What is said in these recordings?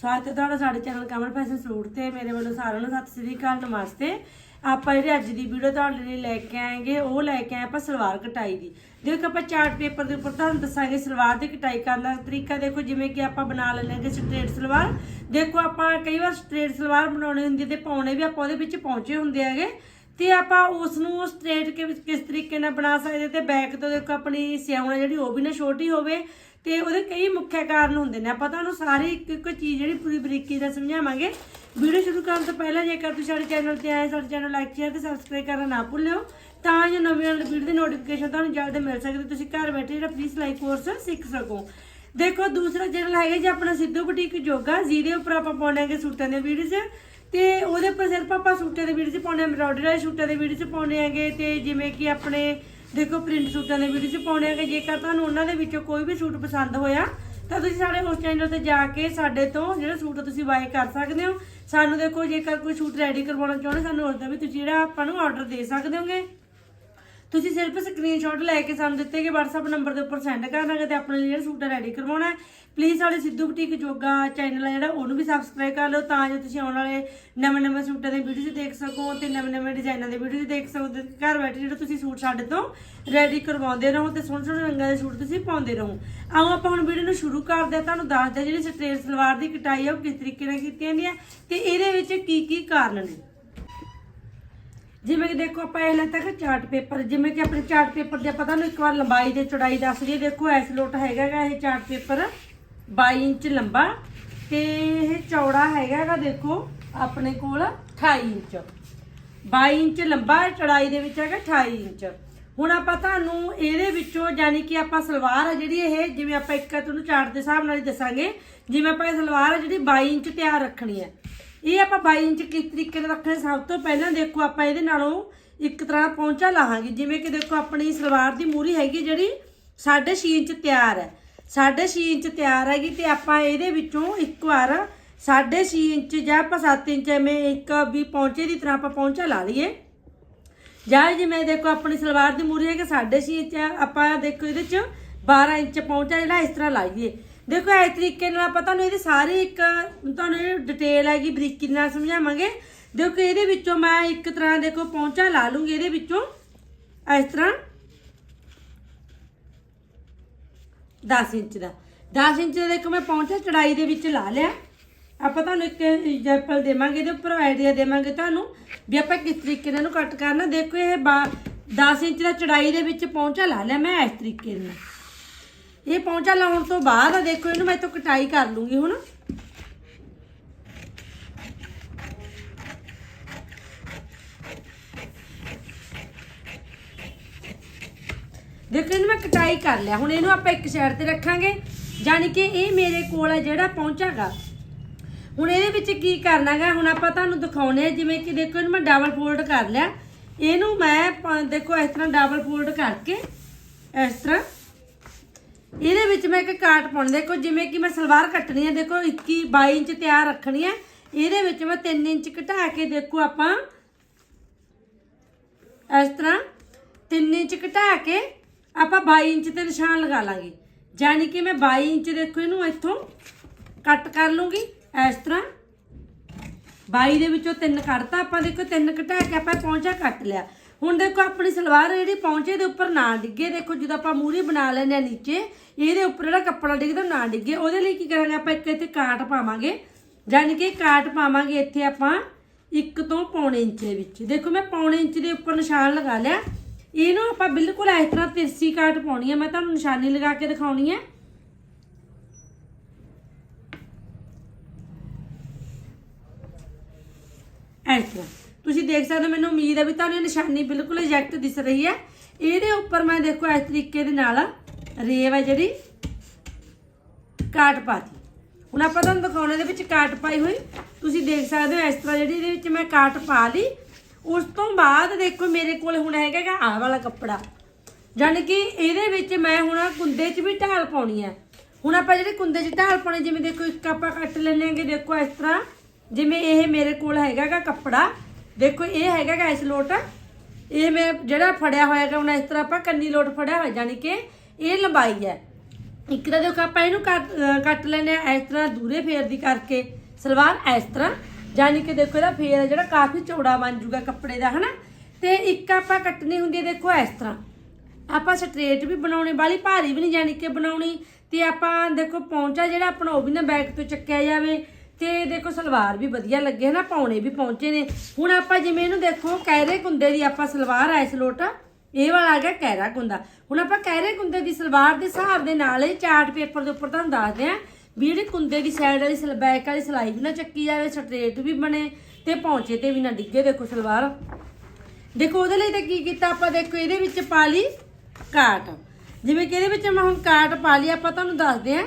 ਸਵਾਗਤ ਹੈ ਤੁਹਾਡਾ ਸਾਡੇ ਚੈਨਲ ਕਮਲ ਫੈਸ਼ਨ ਸੂਟ ਤੇ। ਮੇਰੇ ਵੱਲੋਂ ਸਾਰਿਆਂ ਨੂੰ ਸਤਿ ਸ੍ਰੀ ਅਕਾਲ, ਨਮਸਤੇ। ਆਪਾਂ ਜਿਹੜੀ ਅੱਜ ਦੀ ਵੀਡੀਓ ਤੁਹਾਡੇ ਲਈ ਲੈ ਕੇ ਆਏਗੇ, ਉਹ ਲੈ ਕੇ ਆਏ ਆਪਾਂ ਸਲਵਾਰ ਕਟਾਈ ਦੀ। ਦੇਖੋ ਆਪਾਂ ਚਾਰਟ ਪੇਪਰ ਦੇ ਉੱਪਰ ਤੁਹਾਨੂੰ ਦੱਸਾਂਗੇ ਸਲਵਾਰ ਦੀ ਕਟਾਈ ਕਰਨ ਦਾ ਤਰੀਕਾ। ਦੇਖੋ ਜਿਵੇਂ ਕਿ ਆਪਾਂ ਬਣਾ ਲੈਣਗੇ ਸਟ੍ਰੇਟ ਸਲਵਾਰ। ਦੇਖੋ ਆਪਾਂ ਕਈ ਵਾਰ ਸਟ੍ਰੇਟ ਸਲਵਾਰ ਬਣਾਉਣੀ ਹੁੰਦੀ ਹੈ ਤੇ ਪਾਉਣੇ ਵੀ ਆਪਾਂ ਉਹਦੇ ਵਿੱਚ ਪਹੁੰਚੇ ਹੁੰਦੇ ਹੈਗੇ। ਤੇ ਆਪਾਂ ਉਸ ਨੂੰ ਸਟ੍ਰੇਟ ਕਿਸ ਤਰੀਕੇ ਨਾਲ ਬਣਾ ਸਕਦੇ ਤੇ ਬੈਕ ਤੋਂ ਦੇਖੋ ਆਪਣੀ ਸਿਆਉਣਾ ਜਿਹੜੀ ਉਹ ਵੀ ਨਾ ਛੋਟੀ ਹੋਵੇ ਤੇ ਉਹਦੇ ਕਈ ਮੁੱਖ ਕਾਰਨ ਹੁੰਦੇ ਨੇ। ਆਪਾਂ ਤੁਹਾਨੂੰ ਸਾਰੀ ਇੱਕ ਇੱਕ ਚੀਜ਼ ਜਿਹੜੀ ਪੂਰੀ ਬਰੀਕੀ ਨਾਲ ਸਮਝਾਵਾਂਗੇ। ਵੀਡੀਓ ਸ਼ੁਰੂ ਕਰਨ ਤੋਂ ਪਹਿਲਾਂ ਜੇਕਰ ਤੁਸੀਂ ਸਾਡੇ ਚੈਨਲ ਤੇ ਆਏ ਸਾਡੇ ਚੈਨਲ ਲਾਈਕ ਸ਼ੇਅਰ ਤੇ ਸਬਸਕ੍ਰਾਈਬ ਕਰਨਾ ਨਾ ਭੁੱਲਿਓ, ਤਾਂ ਜੋ ਨਵੀਂ ਵੀਡੀਓ ਦੀ ਨੋਟੀਫਿਕੇਸ਼ਨ ਤੁਹਾਨੂੰ ਜਲਦ ਮਿਲ ਸਕੇ ਤੁਸੀਂ ਘਰ ਬੈਠੇ ਜਿਹੜਾ ਫ੍ਰੀ ਸਿਲਾਈ ਕੋਰਸ ਸਿੱਖ ਸਕੋ। ਦੇਖੋ, ਦੂਸਰਾ ਚੈਨਲ ਹੈਗਾ ਜੀ ਆਪਣਾ ਸਿੱਧੂ ਬੁਟੀਕ ਯੋਗਾ, ਜਿਹਦੇ ਉੱਪਰ ਆਪਾਂ ਪਾਉਣਾਂਗੇ ਸੂਟਾਂ ਦੇ ਵੀਡੀਓਜ਼ ਤੇ ਉਹਦੇ ਉੱਪਰ ਸਿਰਫ ਆਪਾਂ ਸੂਟਾਂ ਦੇ ਵੀਡੀਓ 'ਚ ਪਾਉਣੇ ਐਮਬ੍ਰੋਇਡਰੀ ਵਾਲੇ ਸੂਟਾਂ ਦੇ ਵੀਡੀਓ 'ਚ ਪਾਉਣੇ ਹੈਗੇ ਤੇ ਜਿਵੇਂ ਕਿ ਆਪਣੇ ਦੇਖੋ ਪ੍ਰਿੰਟ ਸੂਟਾਂ ਦੇ ਵੀਡੀਓ 'ਚ ਪਾਉਣੇ ਹੈਗੇ, ਜੇਕਰ ਤੁਹਾਨੂੰ ਉਹਨਾਂ ਦੇ ਵਿੱਚੋਂ ਕੋਈ ਵੀ ਸੂਟ ਪਸੰਦ ਹੋਇਆ, ਤਾਂ ਤੁਸੀਂ ਸਾਡੇ ਉਸ ਚੈਨਲ ਤੇ ਜਾ ਕੇ ਸਾਡੇ ਤੋਂ ਜਿਹੜਾ ਸੂਟ ਤੁਸੀਂ ਬਾਏ ਕਰ ਸਕਦੇ ਹੋ। ਸਾਨੂੰ ਦੇਖੋ ਜੇਕਰ ਕੋਈ ਸੂਟ ਰੈਡੀ ਕਰਵਾਉਣਾ ਚਾਹੁੰਦੇ, ਸਾਨੂੰ ਉਸ ਦਾ ਵੀ ਤੁਸੀਂ ਜਿਹੜਾ ਆਪਾਂ ਨੂੰ ਆਰਡਰ ਦੇ ਸਕਦੇ ਹੋਗੇ। ਤੁਸੀਂ ਸਿਰਫ ਸਕਰੀਨਸ਼ਾਟ ਲੈ ਕੇ ਸਾਨੂੰ ਦਿੱਤੇ ਗਏ WhatsApp ਨੰਬਰ ਦੇ ਉੱਪਰ ਸੈਂਡ ਕਰਨਾ ਹੈ ਤੇ ਆਪਣੇ ਲਈ ਜਿਹੜਾ ਸੂਟ ਰੈਡੀ ਕਰਵਾਉਣਾ ਪਲੀਜ਼ ਸਾਡੇ ਸਿੱਧੂ ਬੁਟੀਕ ਜੋਗਾ ਚੈਨਲ ਆ ਜਿਹੜਾ, ਉਹਨੂੰ ਵੀ ਸਬਸਕ੍ਰਾਈਬ ਕਰ ਲਓ ਤਾਂ ਜੋ ਤੁਸੀਂ ਆਉਣ ਵਾਲੇ ਨਵੇਂ ਨਵੇਂ ਸੂਟਾਂ ਦੇ ਵੀਡੀਓਜ਼ ਦੇਖ ਸਕੋ ਤੇ ਨਵੇਂ ਨਵੇਂ ਡਿਜ਼ਾਈਨਾਂ ਦੇ ਵੀਡੀਓਜ਼ ਦੇਖ ਸਕੋ ਤੇ ਘਰ ਬੈਠੇ ਜਿਹੜਾ ਤੁਸੀਂ ਸੂਟ ਸਾਡੇ ਤੋਂ ਰੈਡੀ ਕਰਵਾਉਂਦੇ ਰਹੋ ਤੇ ਸੋਹਣੇ ਸੋਹਣੇ ਰੰਗਾਂ ਦੇ ਸੂਟ ਤੁਸੀਂ ਪਾਉਂਦੇ ਰਹੋ। ਆਓ ਆਪਾਂ ਹੁਣ ਵੀਡੀਓ ਨੂੰ ਸ਼ੁਰੂ ਕਰਦੇ ਹਾਂ, ਤੁਹਾਨੂੰ ਦੱਸਦੇ ਹਾਂ ਜਿਹੜੀ ਸਟ੍ਰੇਟ ਸਲਵਾਰ ਦੀ ਕਟਾਈ ਹੈ ਉਹ ਕਿਸ ਤਰੀਕੇ ਨਾਲ ਕੀਤੀ ਜਾਂਦੀ ਹੈ ਤੇ ਇਹਦੇ ਵਿੱਚ ਕੀ ਕੀ ਕਾਰਨ ਨੇ। ਜਿਵੇਂ ਕਿ ਦੇਖੋ ਆਪਾਂ ਇਹ ਲੈਤਾ ਕਿ ਚਾਰਟ ਪੇਪਰ, ਜਿਵੇਂ ਕਿ ਆਪਣੇ ਚਾਰਟ ਪੇਪਰ ਦੇ ਆਪਾਂ ਤੁਹਾਨੂੰ ਇੱਕ ਵਾਰ ਲੰਬਾਈ ਤੇ ਚੌੜਾਈ ਦੱਸ ਦਈਏ। ਦੇਖੋ ਐਸ ਲੋਟ ਹੈਗਾ ਇਹ ਚਾਰਟ ਪੇਪਰ 22 ਇੰਚ ਲੰਬਾ ਤੇ ਇਹ ਚੌੜਾ ਹੈਗਾ ਦੇਖੋ ਆਪਣੇ ਕੋਲ 28 ਇੰਚ। 22 ਇੰਚ ਲੰਬਾ ਚੌੜਾਈ ਦੇ ਵਿੱਚ ਹੈਗਾ 28 ਇੰਚ। ਹੁਣ ਆਪਾਂ ਤੁਹਾਨੂੰ ਇਹਦੇ ਵਿੱਚੋਂ ਯਾਨੀ ਕਿ ਆਪਾਂ ਸਲਵਾਰ ਆ ਜਿਹੜੀ ਇਹ, ਜਿਵੇਂ ਆਪਾਂ ਇੱਕ ਤੁਹਾਨੂੰ ਚਾਰਟ ਦੇ ਹਿਸਾਬ ਨਾਲ ਹੀ ਦੱਸਾਂਗੇ। ਜਿਵੇਂ ਆਪਾਂ ਇਹ ਸਲਵਾਰ ਆ ਜਿਹੜੀ 22 ਇੰਚ ਤਿਆਰ ਰੱਖਣੀ ਹੈ। ਇਹ ਆਪਾਂ 22 ਇੰਚ ਕਿਸ ਤਰੀਕੇ ਨਾਲ ਰੱਖਣਾ, ਸਭ ਤੋਂ ਪਹਿਲਾਂ ਦੇਖੋ ਆਪਾਂ ਇਹਦੇ ਨਾਲੋਂ ਇੱਕ ਤਰ੍ਹਾਂ ਪੌਂਚਾ ਲਾਹਾਂਗੇ ਜਿਵੇਂ ਕਿ ਦੇਖੋ ਆਪਣੀ ਸਲਵਾਰ ਦੀ ਮੂਰੀ ਹੈਗੀ ਜਿਹੜੀ 6.5 ਇੰਚ ਤਿਆਰ ਹੈ। 6.5 ਇੰਚ ਤਿਆਰ ਹੈਗੀ ਤੇ ਆਪਾਂ ਇਹਦੇ ਵਿੱਚੋਂ ਇੱਕ ਵਾਰ 6.5 ਇੰਚ ਜਾਂ ਆਪਾਂ 7 ਇੰਚ ਐਵੇਂ ਇੱਕ ਵੀ ਪੌਂਚੇ ਦੀ ਤਰ੍ਹਾਂ ਆਪਾਂ ਪੌਂਚਾ ਲਾ ਲਈਏ। ਜਾਂ ਜਿਵੇਂ ਦੇਖੋ ਆਪਣੀ ਸਲਵਾਰ ਦੀ ਮੂਰੀ ਹੈਗੀ ਕਿ 6.5 ਇੰਚ ਆਪਾਂ ਦੇਖੋ ਇਹਦੇ ਚ 12 ਇੰਚ ਪਹੁੰਚਾ ਜਿਹੜਾ ਇਸ ਤਰ੍ਹਾਂ ਲਾਈਏ। ਦੇਖੋ, ਇਸ ਤਰੀਕੇ ਨਾਲ ਆਪਾਂ ਤੁਹਾਨੂੰ ਇਹਦੇ ਸਾਰੇ ਇੱਕ, ਤੁਹਾਨੂੰ ਇਹ ਡਿਟੇਲ ਹੈਗੀ, ਬਰੀਕੀ ਨਾਲ ਸਮਝਾਵਾਂਗੇ। ਦੇਖੋ, ਇਹਦੇ ਵਿੱਚੋਂ ਮੈਂ ਇੱਕ ਤਰ੍ਹਾਂ ਦੇਖੋ ਪਹੁੰਚਾ ਲਾ ਲੂੰਗੀ ਇਹਦੇ ਵਿੱਚੋਂ। ਇਸ ਤਰ੍ਹਾਂ। 10 ਇੰਚ ਦਾ। 10 ਇੰਚ ਦਾ ਦੇਖੋ, ਮੈਂ ਪਹੁੰਚਾ ਚੜਾਈ ਦੇ ਵਿੱਚ ਲਾ ਲਿਆ। ਆਪਾਂ ਤੁਹਾਨੂੰ ਇੱਕ ਐਗਜ਼ਾਮਪਲ ਦੇਵਾਂਗੇ, ਇਹਦੇ ਉੱਪਰ ਆਈਡੀਆ ਦੇਵਾਂਗੇ ਤੁਹਾਨੂੰ ਵੀ ਆਪਾਂ ਕਿਸ ਤਰੀਕੇ ਨਾਲ ਇਹਨੂੰ ਕੱਟ ਕਰਨਾ। ਦੇਖੋ, ਇਹ 10 ਇੰਚ ਦਾ ਚੜਾਈ ਦੇ ਵਿੱਚ ਪਹੁੰਚਾ ਲਾ ਲਿਆ ਮੈਂ ਇਸ ਤਰੀਕੇ ਨਾਲ। ਇਹ ਪਹੁੰਚਾ ਲਾਉਣ ਤੋਂ ਬਾਅਦ ਆ, ਦੇਖੋ ਇਹਨੂੰ ਮੈਂ ਤੋਂ ਕਟਾਈ ਕਰ ਲੂੰਗੀ ਹੁਣ। ਦੇਖੋ ਇਹਨੂੰ ਮੈਂ ਕਟਾਈ ਕਰ ਲਿਆ। ਹੁਣ ਇਹਨੂੰ ਆਪਾਂ ਇੱਕ ਸਾਈਡ ਤੇ ਰੱਖਾਂਗੇ ਯਾਨੀ ਕਿ ਇਹ ਮੇਰੇ ਕੋਲ ਹੈ ਜਿਹੜਾ ਪਹੁੰਚਾਗਾ ਹੁਣ ਇਹਦੇ ਵਿੱਚ ਕੀ ਕਰਨਾਗਾ ਹੁਣ ਆਪਾਂ ਤੁਹਾਨੂੰ ਦਿਖਾਉਣੇ ਆ, ਜਿਵੇਂ ਕਿ ਦੇਖੋ ਇਹਨੂੰ ਮੈਂ ਡਬਲ ਫੋਲਡ ਕਰ ਲਿਆ। ਇਹਨੂੰ ਮੈਂ ਦੇਖੋ ਇਸ ਤਰ੍ਹਾਂ ਡਬਲ ਫੋਲਡ ਕਰਕੇ, ਇਸ ਤਰ੍ਹਾਂ ਇਹਦੇ ਵਿੱਚ ਮੈਂ ਇੱਕ ਕਾਟ ਪਾਉਣੀ ਦੇਖੋ, ਜਿਵੇਂ ਕਿ ਮੈਂ ਸਲਵਾਰ ਕੱਟਣੀ ਹੈ ਦੇਖੋ 21 22 ਇੰਚ ਤਿਆਰ ਰੱਖਣੀ ਹੈ ਇਹਦੇ ਵਿੱਚ ਮੈਂ 3 ਇੰਚ ਘਟਾ ਕੇ ਦੇਖੋ ਆਪਾਂ। ਇਸ ਤਰ੍ਹਾਂ 3 ਇੰਚ ਘਟਾ ਕੇ ਆਪਾਂ 22 ਇੰਚ ਤੇ ਨਿਸ਼ਾਨ ਲਗਾ ਲਾਂਗੇ। ਯਾਨੀ ਕਿ ਮੈਂ 22 ਇੰਚ ਦੇਖੋ ਇਹਨੂੰ ਇੱਥੋਂ ਕੱਟ ਕਰ ਲੂੰਗੀ। ਇਸ ਤਰ੍ਹਾਂ 22 ਦੇ ਵਿੱਚੋਂ ਤਿੰਨ ਕੱਢਤਾ। ਆਪਾਂ ਦੇਖੋ ਤਿੰਨ ਘਟਾ ਕੇ ਆਪਾਂ ਪੌਂਚਾ ਕੱਟ ਲਿਆ। ਹੁਣ ਦੇਖੋ ਆਪਣੀ ਸਲਵਾਰ ਜਿਹੜੀ ਪੌਂਚੇ ਦੇ ਉੱਪਰ ਨਾ ਡਿੱਗੇ। ਦੇਖੋ ਜਦੋਂ ਆਪਾਂ ਮੂਰੀ ਬਣਾ ਲੈਂਦੇ ਆ ਨੀਚੇ, ਇਹਦੇ ਉੱਪਰ ਜਿਹੜਾ ਕੱਪੜਾ ਡਿੱਗਦਾ ਉਹ ਨਾ ਡਿੱਗੇ। ਉਹਦੇ ਲਈ ਕੀ ਕਰਾਂਗੇ ਆਪਾਂ, ਇੱਕ ਇੱਥੇ ਕਾਟ ਪਾਵਾਂਗੇ। ਯਾਨੀ ਕਿ ਕਾਟ ਪਾਵਾਂਗੇ ਇੱਥੇ ਆਪਾਂ ਇੱਕ ਤੋਂ ਪੌਣੇ ਇੰਚ ਦੇ ਵਿੱਚ। ਦੇਖੋ ਮੈਂ ਪੌਣੇ ਇੰਚ ਦੇ ਉੱਪਰ ਨਿਸ਼ਾਨ ਲਗਾ ਲਿਆ। ਇਹਨੂੰ ਆਪਾਂ ਬਿਲਕੁਲ ਇਸ ਤਰ੍ਹਾਂ ਤਿਰਛੀ ਕਾਟ ਪਾਉਣੀ ਹੈ। ਮੈਂ ਤੁਹਾਨੂੰ ਨਿਸ਼ਾਨੀ ਲਗਾ ਕੇ ਦਿਖਾਉਣੀ ਹੈ ਇਸ ਤਰ੍ਹਾਂ ਤੁਸੀਂ ਦੇਖ ਸਕਦੇ ਹੋ, ਮੈਨੂੰ ਉਮੀਦ ਹੈ ਵੀ ਤੁਹਾਨੂੰ ਇਹ ਨਿਸ਼ਾਨੀ ਬਿਲਕੁਲ ਐਗਜ਼ੈਕਟ ਦਿਸ ਰਹੀ ਹੈ। ਇਹਦੇ ਉੱਪਰ ਮੈਂ ਦੇਖੋ, ਇਸ ਤਰੀਕੇ ਦੇ ਨਾਲ ਰੇਵ ਹੈ ਜਿਹੜੀ ਕਾਟ ਪਾਤੀ। ਹੁਣ ਆਪਾਂ ਤੁਹਾਨੂੰ ਦਿਖਾਉਣੇ ਦੇ ਵਿੱਚ ਕਾਟ ਪਾਈ ਹੋਈ। ਤੁਸੀਂ ਦੇਖ ਸਕਦੇ ਹੋ, ਇਸ ਤਰ੍ਹਾਂ ਜਿਹੜੀ ਇਹਦੇ ਵਿੱਚ ਮੈਂ ਕਾਟ ਪਾ ਲਈ। ਉਸ ਤੋਂ ਬਾਅਦ ਦੇਖੋ, ਮੇਰੇ ਕੋਲ ਹੁਣ ਹੈਗਾ ਗਾ ਆਹ ਵਾਲਾ ਕੱਪੜਾ। ਯਾਨੀ ਕਿ ਇਹਦੇ ਵਿੱਚ ਮੈਂ ਹੁਣ ਕੁੰਦੇ 'ਚ ਵੀ ਢਾਲ ਪਾਉਣੀ ਹੈ। ਹੁਣ ਆਪਾਂ ਜਿਹੜੇ ਕੁੰਦੇ 'ਚ ਢਾਲ ਪਾਉਣੀ, ਜਿਵੇਂ ਦੇਖੋ, ਇੱਕ ਆਪਾਂ ਕੱਟ ਲੈਣਾਂਗੇ ਦੇਖੋ, ਇਸ ਤਰ੍ਹਾਂ। ਜਿਵੇਂ ਇਹ ਮੇਰੇ ਕੋਲ ਹੈਗਾ ਗਾ ਕੱਪੜਾ। ਦੇਖੋ, ਇਹ ਹੈਗਾ ਗਾ ਇਸ ਲੋਟ। ਇਹ ਮੈਂ ਜਿਹੜਾ ਫੜਿਆ ਹੋਇਆ ਗਾ ਹੁਣ ਇਸ ਤਰ੍ਹਾਂ ਆਪਾਂ ਕੰਨੀ ਲੋਟ ਫੜਿਆ ਹੋਇਆ ਯਾਨੀ ਕਿ ਇਹ ਲੰਬਾਈ ਹੈ। ਇੱਕ ਤਾਂ ਦੇਖੋ, ਆਪਾਂ ਇਹਨੂੰ ਕੱਟ ਕੱਟ ਲੈਨੇ ਆ ਇਸ ਤਰ੍ਹਾਂ ਦੂਰੇ ਫੇਰ ਦੀ ਕਰਕੇ, ਸਲਵਾਰ ਇਸ ਤਰ੍ਹਾਂ। ਯਾਨੀ ਕਿ ਦੇਖੋ, ਇਹਦਾ ਫੇਰ ਜਿਹੜਾ ਕਾਫੀ ਚੌੜਾ ਬਣ ਜੂਗਾ ਕੱਪੜੇ ਦਾ, ਹਨਾ? ਤੇ ਇੱਕ ਆਪਾਂ ਕੱਟਣੀ ਹੁੰਦੀ ਹੈ, ਦੇਖੋ, ਇਸ ਤਰ੍ਹਾਂ। ਆਪਾਂ ਸਟ੍ਰੇਟ ਵੀ ਬਣਾਉਣੀ ਵਾਲੀ ਭਾਰੀ ਵੀ ਨਹੀਂ, ਜਾਣੀ ਕਿ ਬਣਾਉਣੀ। ਤੇ ਆਪਾਂ ਦੇਖੋ, ਪੌਂਚਾ ਜਿਹੜਾ ਆਪਣਾ, ਉਹ ਵੀ ਨਾ ਬੈਕ ਤੋਂ ਚੱਕਿਆ ਜਾਵੇ। ਤੇ ਦੇਖੋ ਸਲਵਾਰ ਵੀ ਵਧੀਆ ਲੱਗੇ ਹੈ ਨਾ ਪਾਉਣੇ ਵੀ ਪਹੁੰਚੇ ਨੇ। ਹੁਣ ਆਪਾਂ ਜਿਵੇਂ ਇਹਨੂੰ ਦੇਖੋ ਕਹਿਰੇ ਕੁੰਦੇ ਦੀ ਆਪਾਂ ਸਲਵਾਰ ਐ ਸਲੋਟ ਇਹ ਵਾਲਾ ਆ ਗਿਆ ਕਹਿਰਾ ਕੁੰਦਾ। ਹੁਣ ਆਪਾਂ ਕਹਿਰੇ ਕੁੰਦੇ ਦੀ ਸਲਵਾਰ ਦੇ ਹਿਸਾਬ ਦੇ ਨਾਲ ਇਹ ਚਾਰਟ ਪੇਪਰ ਦੇ ਉੱਪਰ ਤੁਹਾਨੂੰ ਦੱਸਦੇ ਆ ਵੀ ਜਿਹੜੀ ਕੁੰਦੇ ਦੀ ਸਾਈਡ ਵਾਲੀ ਸਲ ਬੈਕ ਵਾਲੀ ਸਲਾਈ ਵੀ ਨਾ ਚੱਕੀ ਜਾਵੇ ਸਟ੍ਰੇਟ ਵੀ ਬਣੇ ਤੇ ਪੌਂਚੇ ਤੇ ਵੀ ਨਾ ਡਿੱਗੇ ਦੇਖੋ ਸਲਵਾਰ। ਦੇਖੋ ਉਹਦੇ ਲਈ ਤਾਂ ਕੀ ਕੀਤਾ ਆਪਾਂ, ਦੇਖੋ ਇਹਦੇ ਵਿੱਚ ਪਾ ਲਈ ਕਾਟ। ਜਿਵੇਂ ਕਿ ਇਹਦੇ ਵਿੱਚ ਮੈਂ ਹੁਣ ਕਾਟ ਪਾ ਲਈ, ਆਪਾਂ ਤੁਹਾਨੂੰ ਦੱਸਦੇ ਆ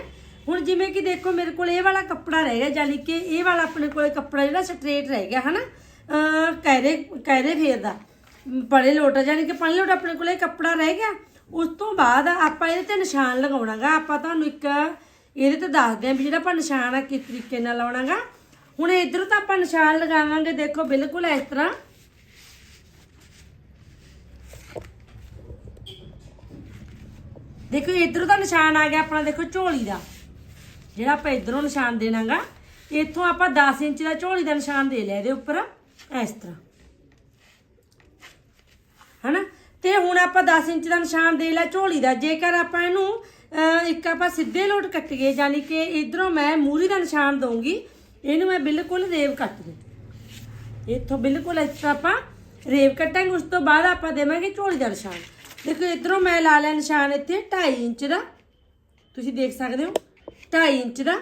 ਹੁਣ ਜਿਵੇਂ ਕਿ ਦੇਖੋ ਮੇਰੇ ਕੋਲ ਇਹ ਵਾਲਾ ਕੱਪੜਾ ਰਹਿ ਗਿਆ ਯਾਨੀ ਕਿ ਇਹ ਵਾਲਾ ਆਪਣੇ ਕੋਲ ਕੱਪੜਾ ਜਿਹੜਾ ਸਟ੍ਰੇਟ ਰਹਿ ਗਿਆ, ਹਨਾ? ਅਹ ਕਹਿਰੇ ਕਹਿਰੇ ਫੇਰ ਦਾ। ਬੜੇ ਲੋਟ ਯਾਨੀ ਕਿ ਪੰਜ ਲੋਟ ਆਪਣੇ ਕੋਲੇ ਕੱਪੜਾ ਰਹਿ ਗਿਆ। ਉਸ ਤੋਂ ਬਾਅਦ ਆਪਾਂ ਇਹਦੇ ਤੇ ਨਿਸ਼ਾਨ ਲਗਾਉਣਾਗਾ। ਆਪਾਂ ਤੁਹਾਨੂੰ ਇੱਕ ਇਹਦੇ ਤੇ ਦੱਸਦੇ ਆ ਵੀ ਜਿਹੜਾ ਆਪਾਂ ਨਿਸ਼ਾਨ ਆ ਕਿਸ ਤਰੀਕੇ ਨਾਲ ਲਾਉਣਾਗਾ। ਹੁਣ ਇਧਰ ਤਾਂ ਆਪਾਂ ਨਿਸ਼ਾਨ ਲਗਾਵਾਂਗੇ, ਦੇਖੋ ਬਿਲਕੁਲ ਇਸ ਤਰ੍ਹਾਂ। ਦੇਖੋ ਇਧਰੋਂ ਤਾਂ ਨਿਸ਼ਾਨ ਆ ਗਿਆ ਆਪਣਾ, ਦੇਖੋ ਝੋਲੀ ਦਾ। ਜਿਹੜਾ ਆਪਾਂ ਇਧਰੋਂ ਨਿਸ਼ਾਨ ਦੇਣਾਗਾ, ਇੱਥੋਂ ਆਪਾਂ 10 ਇੰਚ ਦਾ ਝੋਲੀ ਦਾ ਨਿਸ਼ਾਨ ਦੇ ਲਿਆ ਇਹਦੇ ਉੱਪਰ, ਇਸ ਤਰ੍ਹਾਂ। ਹਨਾ? ਤੇ ਹੁਣ ਆਪਾਂ 10 ਇੰਚ ਦਾ ਨਿਸ਼ਾਨ ਦੇ ਲਿਆ ਝੋਲੀ ਦਾ। ਜੇਕਰ ਆਪਾਂ ਇਹਨੂੰ ਇੱਕ ਆਪਾਂ ਸਿੱਧੇ ਲੋਟ ਕੱਟੀਏ ਯਾਨੀ ਕਿ ਇਧਰੋਂ ਮੈਂ ਮੂਰੀ ਦਾ ਨਿਸ਼ਾਨ ਦਊਂਗੀ, ਇਹਨੂੰ ਮੈਂ ਬਿਲਕੁਲ ਰੇਵ ਕੱਟ ਦੇ। ਇੱਥੋਂ ਬਿਲਕੁਲ ਇਸ ਤਰ੍ਹਾਂ ਆਪਾਂ ਰੇਵ ਕੱਟਾਂਗੇ, ਉਸ ਤੋਂ ਬਾਅਦ ਆਪਾਂ ਦੇਵਾਂਗੇ ਝੋਲੀ ਦਾ ਨਿਸ਼ਾਨ। ਦੇਖੋ, ਇਧਰੋਂ ਮੈਂ ਲਾ ਲਿਆ ਨਿਸ਼ਾਨ ਇੱਥੇ 2.5 ਇੰਚ ਦਾ। ਤੁਸੀਂ ਦੇਖ ਸਕਦੇ ਹੋ। 2.5 ਇੰਚ ਦਾ।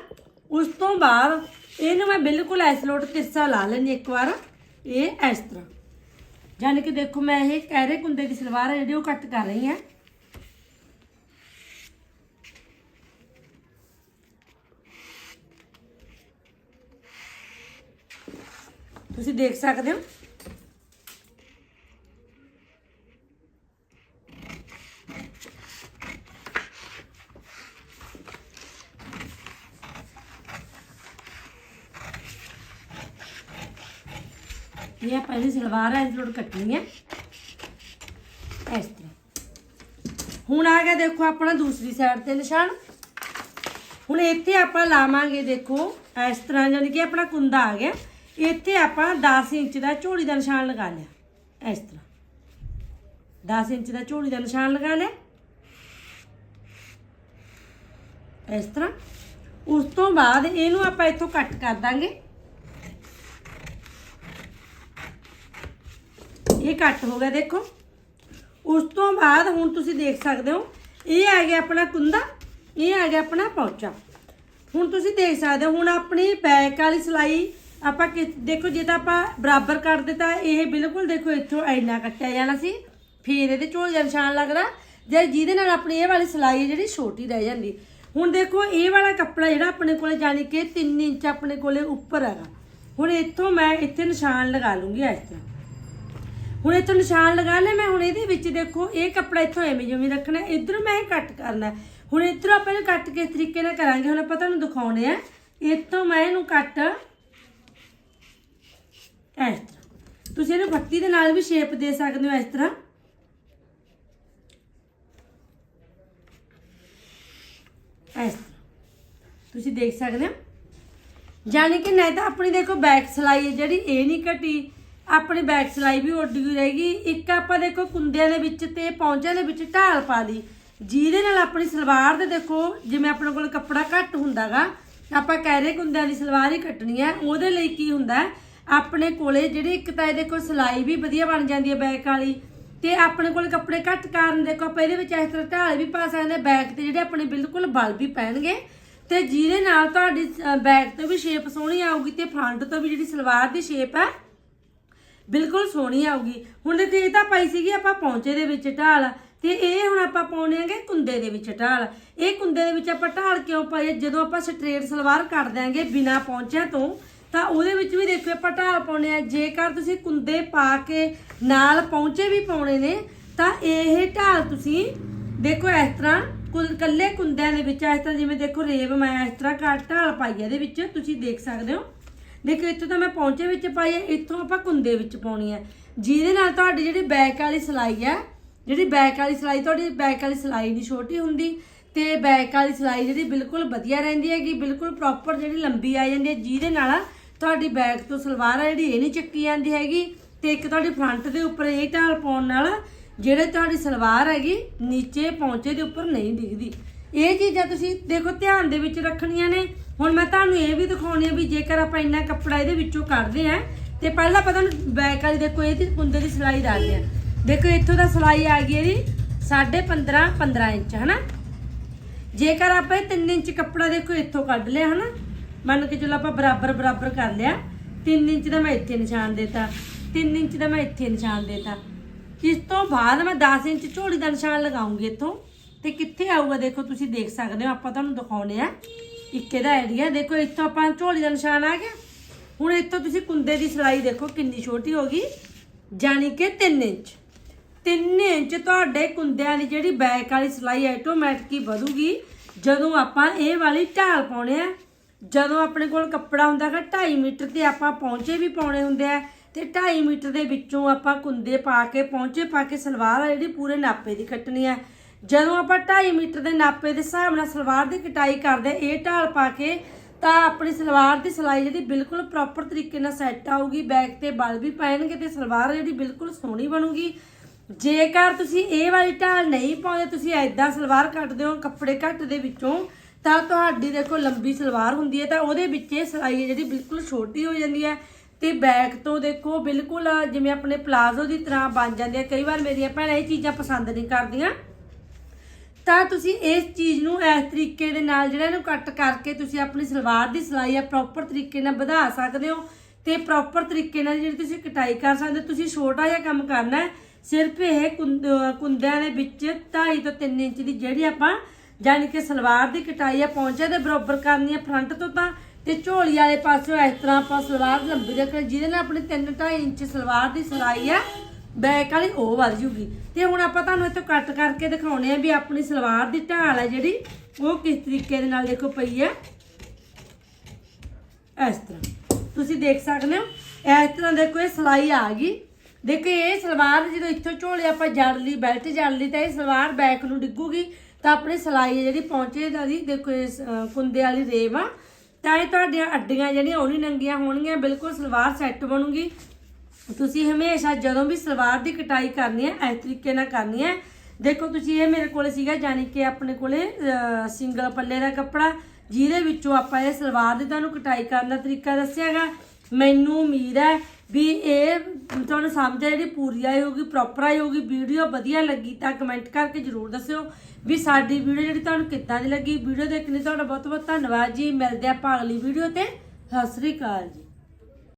ਉਸ ਤੋਂ ਬਾਅਦ ਇਹਨੂੰ ਮੈਂ ਬਿਲਕੁਲ ਐਸਲੋਟ ਤਿਰਸਾ ਲਾ ਲੈਣੀ ਇੱਕ ਵਾਰ। ਇਹ ਇਸ ਤਰ੍ਹਾਂ। ਯਾਨੀ ਕਿ ਦੇਖੋ ਮੈਂ ਇਹ ਕਹਿਰੇ ਕੁੰਦੇ ਦੀ ਸਲਵਾਰ ਹੈ ਜਿਹੜੀ ਉਹ ਕੱਟ ਕਰ ਰਹੀ ਹਾਂ। ਤੁਸੀਂ ਦੇਖ ਸਕਦੇ ਹੋ ਇਹ ਆਪਾਂ ਇਹਦੀ ਸਲਵਾਰ ਹੈ ਇੰਕਲੂਡ ਕੱਟਣੀ ਹੈ ਇਸ ਤਰ੍ਹਾਂ। ਹੁਣ ਆ ਗਿਆ ਦੇਖੋ ਆਪਣਾ ਦੂਸਰੀ ਸਾਈਡ ਤੇ ਨਿਸ਼ਾਨ। ਹੁਣ ਇੱਥੇ ਆਪਾਂ ਲਾਵਾਂਗੇ ਦੇਖੋ, ਇਸ ਤਰ੍ਹਾਂ ਜਾਨੀ ਕਿ ਆਪਣਾ ਕੁੰਦਾ ਆ ਗਿਆ। ਇੱਥੇ ਆਪਾਂ 10 ਇੰਚ ਦਾ ਝੋਲੀ ਦਾ ਨਿਸ਼ਾਨ ਲਗਾ ਲਿਆ। ਇਸ ਤਰ੍ਹਾਂ। 10 ਇੰਚ ਦਾ ਝੋਲੀ ਦਾ ਨਿਸ਼ਾਨ ਲਗਾ ਲਿਆ। ਇਸ ਤਰ੍ਹਾਂ। ਉਸ ਤੋਂ ਬਾਅਦ ਇਹਨੂੰ ਆਪਾਂ ਇੱਥੋਂ ਕੱਟ ਕਰ ਦਾਂਗੇ। ਇਹ ਕੱਟ ਹੋ ਗਿਆ, ਦੇਖੋ। ਉਸ ਤੋਂ ਬਾਅਦ ਹੁਣ ਤੁਸੀਂ ਦੇਖ ਸਕਦੇ ਹੋ, ਇਹ ਆ ਗਿਆ ਆਪਣਾ ਕੁੰਦਾ, ਇਹ ਆ ਗਿਆ ਆਪਣਾ ਪੌਚਾ। ਹੁਣ ਤੁਸੀਂ ਦੇਖ ਸਕਦੇ ਹੋ, ਹੁਣ ਆਪਣੀ ਬੈਕ ਵਾਲੀ ਸਲਾਈ ਆਪਾਂ ਕਿ, ਦੇਖੋ, ਜੇ ਤਾਂ ਆਪਾਂ ਬਰਾਬਰ ਕਰ ਦਿੱਤਾ, ਇਹ ਬਿਲਕੁਲ ਦੇਖੋ ਇੱਥੋਂ ਇੰਨਾ ਕੱਟਿਆ ਜਾਣਾ ਸੀ, ਫਿਰ ਇਹਦੇ ਝੋਲ ਦਾ ਨਿਸ਼ਾਨ ਲੱਗਦਾ, ਜੇ ਜਿਹਦੇ ਨਾਲ ਆਪਣੀ ਇਹ ਵਾਲੀ ਸਲਾਈ ਜਿਹੜੀ ਛੋਟੀ ਰਹਿ ਜਾਂਦੀ। ਹੁਣ ਦੇਖੋ, ਇਹ ਵਾਲਾ ਕੱਪੜਾ ਜਿਹੜਾ ਆਪਣੇ ਕੋਲੇ ਜਾਣੀ ਕਿ 3 ਇੰਚ ਆਪਣੇ ਕੋਲੇ ਉੱਪਰ ਹੈਗਾ। ਹੁਣ ਇੱਥੋਂ ਮੈਂ ਇੱਥੇ ਨਿਸ਼ਾਨ ਲਗਾ ਲੂੰਗੀ ਇਸ ਤਰ੍ਹਾਂ। ਹੁਣ ਇੱਥੋਂ ਨਿਸ਼ਾਨ ਲਗਾ ਲਿਆ ਮੈਂ ਹੁਣ ਇਹਦੇ ਵਿੱਚ ਦੇਖੋ, ਇਹ ਕੱਪੜਾ ਇੱਥੋਂ ਐਵੇਂ ਜਿਵੇਂ ਰੱਖਣਾ ਇਧਰੋਂ ਮੈਂ ਇਹ ਕੱਟ ਕਰਨਾ ਹੁਣ ਇੱਧਰੋਂ ਆਪਾਂ ਇਹਨੂੰ ਕੱਟ ਕਿਸ ਤਰੀਕੇ ਨਾਲ ਕਰਾਂਗੇ, ਹੁਣ ਆਪਾਂ ਤੁਹਾਨੂੰ ਦਿਖਾਉਣੇ ਆ। ਇੱਥੋਂ ਮੈਂ ਇਹਨੂੰ ਕੱਟ ਇਸ ਤਰ੍ਹਾਂ। ਤੁਸੀਂ ਇਹਨੂੰ ਫੱਤੀ ਦੇ ਨਾਲ ਵੀ ਸ਼ੇਪ ਦੇ ਸਕਦੇ ਹੋ ਇਸ ਤਰ੍ਹਾਂ। ਇਸ ਤਰ੍ਹਾਂ। ਤੁਸੀਂ ਦੇਖ ਸਕਦੇ ਹੋ? ਜਾਣੀ ਕਿ ਨਹੀਂ ਤਾਂ ਆਪਣੀ ਦੇਖੋ ਬੈਕ ਸਲਾਈ ਹੈ ਜਿਹੜੀ, ਇਹ ਨਹੀਂ ਘਟੀ। ਆਪਣੀ ਬੈਕ ਸਲਾਈ ਵੀ ਉੱਡ ਗਈ ਰਹੇਗੀ। ਇੱਕ ਆਪਾਂ ਦੇਖੋ ਕੁੰਦਿਆਂ ਦੇ ਵਿੱਚ ਤੇ ਪੌਂਚਿਆਂ ਦੇ ਵਿੱਚ ਢਾਲ ਪਾ ਲਈ। ਜਿਹਦੇ ਨਾਲ ਆਪਣੀ ਸਲਵਾਰ ਦੇ ਦੇਖੋ, ਜਿਵੇਂ ਆਪਣੇ ਕੋਲ ਕੱਪੜਾ ਘੱਟ ਹੁੰਦਾਗਾ, ਆਪਾਂ ਕਹਿ ਰਹੇ ਕੁੰਦਿਆਂ ਦੀ ਸਲਵਾਰ ਹੀ ਕੱਟਣੀ ਹੈ ਉਹਦੇ ਲਈ ਕੀ ਹੁੰਦਾ, ਆਪਣੇ ਕੋਲੇ ਜਿਹੜੀ ਇੱਕ ਤਾਂ ਇਹ ਦੇਖੋ ਸਲਾਈ ਵੀ ਵਧੀਆ ਬਣ ਜਾਂਦੀ ਹੈ ਬੈਕ ਵਾਲੀ, ਤੇ ਆਪਣੇ ਕੋਲ ਕੱਪੜੇ ਘੱਟ ਕਾਰਨ ਦੇਖੋ ਆਪਾਂ ਇਹਦੇ ਵਿੱਚ ਇਸ ਤਰ੍ਹਾਂ ਢਾਲ ਵੀ ਪਾ ਸਕਦੇ ਬੈਕ ਤੇ ਜਿਹੜੇ ਆਪਣੇ ਬਿਲਕੁਲ ਬਲ ਵੀ ਪੈਣਗੇ। ਤੇ ਜਿਹਦੇ ਨਾਲ ਤੁਹਾਡੀ ਬੈਕ ਤੋਂ ਵੀ ਸ਼ੇਪ ਸੋਹਣੀ ਆਊਗੀ ਤੇ ਫਰੰਟ ਤੋਂ ਵੀ ਜਿਹੜੀ ਸਲਵਾਰ ਦੀ ਸ਼ੇਪ ਹੈ ਬਿਲਕੁਲ ਸੋਹਣੀ ਆਊਗੀ। ਹੁਣ ਦੇਖੋ, ਇਹ ਤਾਂ ਪਾਈ ਸੀਗੀ ਆਪਾਂ ਪੌਂਚੇ ਦੇ ਵਿੱਚ ਢਾਲ ਤੇ ਇਹ ਹੁਣ ਆਪਾਂ ਪਾਉਣੇਗੇ ਕੁੰਦੇ ਦੇ ਵਿੱਚ ਢਾਲ। ਇਹ ਕੁੰਦੇ ਦੇ ਵਿੱਚ ਆਪਾਂ ਢਾਲ ਕਿਉਂ ਪਾਈਏ ਜਦੋਂ ਆਪਾਂ ਸਟ੍ਰੇਟ ਸਲਵਾਰ ਕੱਟ ਦਿਆਂਗੇ ਬਿਨਾ ਪੌਂਚਿਆਂ ਤੋਂ, ਤਾਂ ਉਹਦੇ ਵਿੱਚ ਵੀ ਦੇਖੋ ਆਪਾਂ ਢਾਲ ਪਾਉਣੇ ਆ। ਜੇਕਰ ਤੁਸੀਂ ਕੁੰਦੇ ਪਾ ਕੇ ਨਾਲ ਪੌਂਚੇ ਵੀ ਪਾਉਣੇ ਨੇ, ਤਾਂ ਇਹ ਢਾਲ ਤੁਸੀਂ ਦੇਖੋ ਇਸ ਤਰ੍ਹਾਂ ਕੁਲ ਕੱਲੇ ਕੁੰਦਿਆਂ ਦੇ ਵਿੱਚ, ਇਸ ਤਰ੍ਹਾਂ ਜਿਵੇਂ ਦੇਖੋ ਰੇਬ ਮੈਂ ਇਸ ਤਰ੍ਹਾਂ ਕੱਟ ਢਾਲ ਪਾਈ ਇਹਦੇ ਵਿੱਚ, ਤੁਸੀਂ ਦੇਖ ਸਕਦੇ ਹੋ। ਦੇਖੋ, ਇੱਥੋਂ ਤਾਂ ਮੈਂ ਪੌਂਚੇ ਵਿੱਚ ਪਾਈ ਹੈ, ਇੱਥੋਂ ਆਪਾਂ ਕੁੰਦੇ ਵਿੱਚ ਪਾਉਣੀ ਹੈ। ਜਿਹਦੇ ਨਾਲ ਤੁਹਾਡੀ ਜਿਹੜੀ ਬੈਕ ਵਾਲੀ ਸਿਲਾਈ ਹੈ, ਜਿਹੜੀ ਬੈਕ ਵਾਲੀ ਸਿਲਾਈ, ਤੁਹਾਡੀ ਬੈਕ ਵਾਲੀ ਸਿਲਾਈ ਨਹੀਂ ਛੋਟੀ ਹੁੰਦੀ, ਤੇ ਬੈਕ ਵਾਲੀ ਸਿਲਾਈ ਜਿਹੜੀ ਬਿਲਕੁਲ ਵਧੀਆ ਰਹਿੰਦੀ ਹੈਗੀ, ਬਿਲਕੁਲ ਪ੍ਰੋਪਰ ਜਿਹੜੀ ਲੰਬੀ ਆ ਜਾਂਦੀ ਹੈ, ਜਿਹਦੇ ਨਾਲ ਤੁਹਾਡੀ ਬੈਕ ਤੋਂ ਸਲਵਾਰ ਆ ਜਿਹੜੀ, ਇਹ ਨਹੀਂ ਚੱਕੀ ਜਾਂਦੀ ਹੈਗੀ। ਤੇ ਇੱਕ ਤੁਹਾਡੀ ਫਰੰਟ ਦੇ ਉੱਪਰ ਇਹ ਢਾਲ ਪਾਉਣ ਨਾਲ ਜਿਹੜੇ ਤੁਹਾਡੀ ਸਲਵਾਰ ਹੈਗੀ, ਨੀਚੇ ਪੌਂਚੇ ਦੇ ਉੱਪਰ ਨਹੀਂ ਦਿਖਦੀ। ਇਹ ਚੀਜ਼ਾਂ ਤੁਸੀਂ ਦੇਖੋ, ਧਿਆਨ ਦੇ ਵਿੱਚ ਰੱਖਣੀਆਂ ਨੇ। ਹੁਣ ਮੈਂ ਤੁਹਾਨੂੰ ਇਹ ਵੀ ਦਿਖਾਉਣੀ ਆ ਵੀ ਜੇਕਰ ਆਪਾਂ ਇੰਨਾ ਕੱਪੜਾ ਇਹਦੇ ਵਿੱਚੋਂ ਕੱਢਦੇ ਆ, ਤੇ ਪਹਿਲਾਂ ਪਤਾ ਨੂੰ ਬੈਕ ਵਾਲੀ ਦੇਖੋ, ਇਹਦੀ ਕੁੰਦੇ ਦੀ ਸਿਲਾਈ ਦੱਸਦੇ ਆ। ਦੇਖੋ, ਇੱਥੋਂ ਦਾ ਸਿਲਾਈ ਆ ਗਈ ਇਹਦੀ 15.5 15 ਇੰਚ, ਹਨਾ? ਜੇਕਰ ਆਪਾਂ ਇਹ 3 ਇੰਚ ਕੱਪੜਾ ਦੇਖੋ, ਇੱਥੋਂ ਕੱਢ ਲਿਆ, ਹਨਾ? ਮੰਨ ਕੇ ਚਲੋ ਆਪਾਂ ਬਰਾਬਰ ਬਰਾਬਰ ਕਰ ਲਿਆ। 3 ਇੰਚ ਦਾ ਮੈਂ ਇੱਥੇ ਨਿਸ਼ਾਨ ਦੇਤਾ। 3 ਇੰਚ ਦਾ ਮੈਂ ਇੱਥੇ ਨਿਸ਼ਾਨ ਦੇਤਾ। ਇਸ ਤੋਂ ਬਾਅਦ ਮੈਂ 10 ਇੰਚ ਝੋਲੀ ਦਾ ਨਿਸ਼ਾਨ ਲਗਾਉਂਗੀ ਇੱਥੋਂ। ਤੇ ਕਿੱਥੇ ਆਊਗਾ ਦੇਖੋ, ਤੁਸੀਂ ਦੇਖ ਸਕਦੇ ਹੋ, ਆਪਾਂ ਤੁਹਾਨੂੰ ਦਿਖਾਉਣੇ ਆ। ਇੱਕ ਇਹਦਾ ਏਰੀਆ ਦੇਖੋ, ਇੱਥੋਂ ਆਪਾਂ ਝੋਲੀ ਦਾ ਨਿਸ਼ਾਨ ਆ ਗਿਆ। ਹੁਣ ਇੱਥੋਂ ਤੁਸੀਂ ਕੁੰਦੇ ਦੀ ਸਿਲਾਈ ਦੇਖੋ, ਕਿੰਨੀ ਛੋਟੀ ਹੋ ਗਈ। ਜਾਣੀ ਕਿ 3 ਇੰਚ। 3 ਇੰਚ ਤੁਹਾਡੇ ਕੁੰਦਿਆਂ ਦੀ ਜਿਹੜੀ ਬੈਕ ਵਾਲੀ ਸਿਲਾਈ ਆਟੋਮੈਟਿਕ ਹੀ ਵਧੂਗੀ। ਜਦੋਂ ਆਪਾਂ ਇਹ ਵਾਲੀ ਢਾਲ ਪਾਉਣੇ ਆ, ਜਦੋਂ ਆਪਣੇ ਕੋਲ ਕੱਪੜਾ ਹੁੰਦਾ ਹੈ 2.5 ਮੀਟਰ ਤੇ ਆਪਾਂ ਪੌਂਚੇ ਵੀ ਪਾਉਣੇ ਹੁੰਦੇ ਆ। ਤੇ 2.5 ਮੀਟਰ ਦੇ ਵਿੱਚੋਂ ਆਪਾਂ ਕੁੰਦੇ ਪਾ ਕੇ, ਪੌਂਚੇ ਪਾ ਕੇ ਸਲਵਾਰ ਆ ਜਿਹੜੀ ਪੂਰੇ ਨਾਪੇ ਦੀ ਕੱਟਣੀ ਆ। ਜਦੋਂ ਆਪਾਂ 2.5 ਮੀਟਰ ਦੇ ਨਾਪੇ ਦੇ ਹਿਸਾਬ ਨਾਲ ਸਲਵਾਰ ਦੀ ਕਟਾਈ ਕਰਦੇ ਇਹ ਢਾਲ ਪਾ ਕੇ, ਤਾਂ ਆਪਣੀ ਸਲਵਾਰ ਦੀ ਸਿਲਾਈ ਜਿਹੜੀ ਬਿਲਕੁਲ ਪ੍ਰੋਪਰ ਤਰੀਕੇ ਨਾਲ ਸੈੱਟ ਆਊਗੀ ਬੈਕ ਤੇ ਬਲ ਵੀ ਪੈਣਗੇ ਤੇ ਸਲਵਾਰ ਜਿਹੜੀ ਬਿਲਕੁਲ ਸੋਹਣੀ ਬਣੂਗੀ। ਜੇਕਰ ਤੁਸੀਂ ਇਹ ਵਾਲੀ ਢਾਲ ਨਹੀਂ ਪਾਉਂਦੇ, ਤੁਸੀਂ ਐਦਾਂ ਸਲਵਾਰ ਕੱਟਦੇ ਹੋ, ਕੱਪੜੇ ਘੱਟ ਦੇ ਵਿੱਚੋਂ, ਤਾਂ ਤੁਹਾਡੀ ਦੇਖੋ ਲੰਬੀ ਸਲਵਾਰ ਹੁੰਦੀ ਹੈ, ਤਾਂ ਉਹਦੇ ਵਿੱਚ ਇਹ ਸਿਲਾਈ ਜਿਹੜੀ ਬਿਲਕੁਲ ਛੋਟੀ ਹੋ ਜਾਂਦੀ ਹੈ। ਤੇ ਬੈਕ ਤੋਂ ਦੇਖੋ ਬਿਲਕੁਲ ਜਿਵੇਂ ਆਪਣੇ ਪਲਾਜ਼ੋ ਦੀ ਤਰ੍ਹਾਂ ਬਣ ਜਾਂਦੀ ਹੈ। ਕਈ ਵਾਰ ਮੇਰੀਆਂ ਭੈਣਾਂ ਇਹ ਚੀਜ਼ਾਂ ਪਸੰਦ ਨਹੀਂ ਕਰਦੀਆਂ। ਤਾਂ ਤੁਸੀਂ ਇਸ ਚੀਜ਼ ਨੂੰ ਇਸ ਤਰੀਕੇ ਦੇ ਨਾਲ ਜਿਹੜਾ ਇਹਨੂੰ ਕੱਟ ਕਰਕੇ ਤੁਸੀਂ ਆਪਣੀ ਸਲਵਾਰ ਦੀ ਸਿਲਾਈ ਆ ਪ੍ਰੋਪਰ ਤਰੀਕੇ ਨਾਲ ਵਧਾ ਸਕਦੇ ਹੋ ਤੇ ਪ੍ਰੋਪਰ ਤਰੀਕੇ ਨਾਲ ਜਿਹੜੀ ਤੁਸੀਂ ਕਟਾਈ ਕਰ ਸਕਦੇ ਹੋ। ਤੁਸੀਂ ਛੋਟਾ ਜਿਹਾ ਕੰਮ ਕਰਨਾ ਸਿਰਫ ਇਹ ਕੁੰਦ- ਕੁੰਦਿਆਂ ਦੇ ਵਿੱਚ 2.5 ਤੋਂ 3 ਇੰਚ ਦੀ ਜਿਹੜੀ ਆਪਾਂ ਯਾਨੀ ਕਿ ਸਲਵਾਰ ਦੀ ਕਟਾਈ ਆ ਪੌਂਚੇ ਦੇ ਬਰਾਬਰ ਕਰਨੀ ਆ ਫਰੰਟ ਤੋਂ ਤਾਂ ਤੇ ਝੋਲੀ ਵਾਲੇ ਪਾਸਿਓਂ ਇਸ ਤਰ੍ਹਾਂ ਆਪਾਂ ਸਲਵਾਰ ਲੰਬੀ ਰੱਖਣੀ ਜਿਹਦੇ ਨਾਲ ਆਪਣੀ 3.5 ਇੰਚ ਸਲਵਾਰ ਦੀ ਸਿਲਾਈ ਆ ਬੈਕ ਵਾਲੀ ਉਹ ਵੱਧ ਜੂਗੀ। ਤੇ ਹੁਣ ਆਪਾਂ ਤੁਹਾਨੂੰ ਇੱਥੋਂ ਕੱਟ ਕਰਕੇ ਦਿਖਾਉਣੇ ਆ ਵੀ ਆਪਣੀ ਸਲਵਾਰ ਦੀ ਢਾਲ ਹੈ ਜਿਹੜੀ, ਉਹ ਕਿਸ ਤਰੀਕੇ ਦੇ ਨਾਲ ਦੇਖੋ ਪਈ ਹੈ ਇਸ ਤਰ੍ਹਾਂ। ਤੁਸੀਂ ਦੇਖ ਸਕਦੇ ਹੋ, ਇਸ ਤਰ੍ਹਾਂ ਦੇਖੋ ਇਹ ਸਿਲਾਈ ਆ ਗਈ। ਦੇਖੋ ਇਹ ਸਲਵਾਰ ਜਦੋਂ ਇੱਥੋਂ ਝੋਲੇ ਆਪਾਂ ਜੜ ਲਈ ਬੈਲਟ ਜੜ ਲਈ, ਤਾਂ ਇਹ ਸਲਵਾਰ ਬੈਕ ਨੂੰ ਡਿੱਗੂਗੀ। ਤਾਂ ਆਪਣੀ ਸਿਲਾਈ ਹੈ ਜਿਹੜੀ ਪਹੁੰਚੇ ਦਾ ਦੀ, ਦੇਖੋ ਇਹ ਕੁੰਦੇ ਵਾਲੀ ਰੇਵ ਆ। ਤਾਂ ਇਹ ਤੁਹਾਡੀਆਂ ਅੱਡੀਆਂ ਜਿਹੜੀਆਂ ਉਹ ਨਹੀਂ ਨੰਗੀਆਂ ਹੋਣਗੀਆਂ, ਬਿਲਕੁਲ ਸਲਵਾਰ ਸੈੱਟ ਬਣੂਗੀ। ਤੁਸੀਂ ਹਮੇਸ਼ਾ ਜਦੋਂ ਵੀ ਸਲਵਾਰ ਦੀ ਕਟਾਈ ਕਰਨੀ ਹੈ, ਇਸ ਤਰੀਕੇ ਨਾਲ ਕਰਨੀ ਹੈ। ਦੇਖੋ, ਤੁਸੀਂ ਇਹ ਮੇਰੇ ਕੋਲੇ ਸੀਗਾ ਜਾਨੀ ਕਿ ਆਪਣੇ ਕੋਲੇ ਸਿੰਗਲ ਪੱਲੇ ਦਾ ਕੱਪੜਾ, ਜਿਹਦੇ ਵਿੱਚੋਂ ਆਪਾਂ ਇਹ ਸਲਵਾਰ ਦੀ ਤੁਹਾਨੂੰ ਕਟਾਈ ਕਰਨ ਦਾ ਤਰੀਕਾ ਦੱਸਿਆਗਾ। ਮੈਨੂੰ ਉਮੀਦ ਹੈ ਵੀ ਇਹ ਤੁਹਾਨੂੰ ਸਮਝ ਆ ਜਿਹੜੀ ਪੂਰੀ ਆਈ ਹੋਊਗੀ ਪ੍ਰੋਪਰ ਆਈ ਹੋਊਗੀ। ਵੀਡੀਓ ਵਧੀਆ ਲੱਗੀ ਤਾਂ ਕਮੈਂਟ ਕਰਕੇ ਜਰੂਰ ਦੱਸਿਓ ਵੀ ਸਾਡੀ ਵੀਡੀਓ ਜਿਹੜੀ ਤੁਹਾਨੂੰ ਕਿੱਦਾਂ ਦੀ ਲੱਗੀ। ਵੀਡੀਓ ਦੇਖਣ ਲਈ ਤੁਹਾਡਾ ਬਹੁਤ ਬਹੁਤ ਧੰਨਵਾਦ ਜੀ। ਮਿਲਦੇ ਆਪਾਂ ਅਗਲੀ ਵੀਡੀਓ ਤੇ। ਸਤਿ ਸ੍ਰੀ ਅਕਾਲ ਜੀ।